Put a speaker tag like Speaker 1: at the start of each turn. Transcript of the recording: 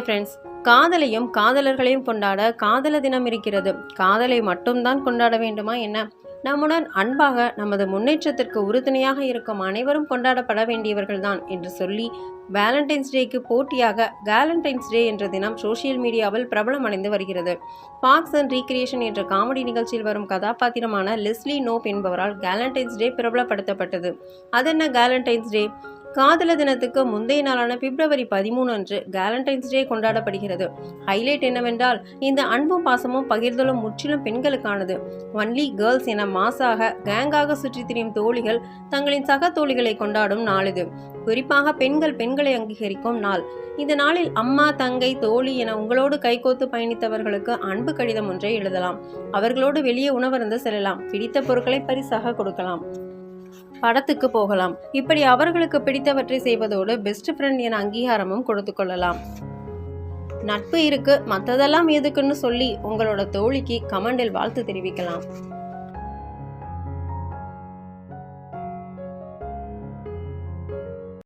Speaker 1: Friends காதலையும் காதலர்களையும் கொண்டாட காதல தினம் இருக்கிறது. காதலை மட்டும்தான் கொண்டாட வேண்டுமா என்ன? நம்முடன் அன்பாக நமது முன்னேற்றத்திற்கு உறுதுணையாக இருக்கும் அனைவரும் கொண்டாடப்பட வேண்டியவர்கள்தான் என்று சொல்லி வேலண்டைன்ஸ் டேக்கு போட்டியாக வேலண்டைன்ஸ் டே என்ற தினம் சோசியல் மீடியாவில் பிரபலமடைந்து வருகிறது. பாக்ஸ் அண்ட் ரீக்ரியேஷன் என்ற காமெடி நிகழ்ச்சியில் வரும் கதாபாத்திரமான லெஸ்லி நோப் என்பவரால் வேலண்டைன்ஸ் டே பிரபலப்படுத்தப்பட்டது. அதென்ன வேலண்டைன்ஸ் டே காதல தினத்துக்கு முந்தைய நாளான பிப்ரவரி பதிமூணு அன்று கேலண்டைன்ஸ் டே கொண்டாடப்படுகிறது. ஹைலைட் என்னவென்றால் இந்த அன்பும் பாசமும் பகிர்தலும் முற்றிலும் பெண்களுக்கானது. ஒன்லி கேர்ள்ஸ் என மாசாக கேங்காக சுற்றி திரியும் தோழிகள் தங்களின் சக தோழிகளை கொண்டாடும் நாள் இது. குறிப்பாக பெண்கள் பெண்களை அங்கீகரிக்கும் நாள். இந்த நாளில் அம்மா தங்கை தோழி என உங்களோடு கைகோத்து பயணித்தவர்களுக்கு அன்பு கடிதம் ஒன்றை எழுதலாம். அவர்களோடு வெளியே உணவருந்து செல்லலாம். பிடித்த பொருட்களை பரிசாக கொடுக்கலாம். படத்துக்கு போகலாம். இப்படி அவர்களுக்கு பிடித்தவற்றை செய்வதோடு பெஸ்ட் ஃப்ரெண்ட் என அங்கீகாரமும் கொடுத்து கொள்ளலாம். நட்பு இருக்கு. மற்றதெல்லாம் எதுக்குன்னு சொல்லி உங்களோட தோழிக்கு கமெண்டில் வாழ்த்து தெரிவிக்கலாம்.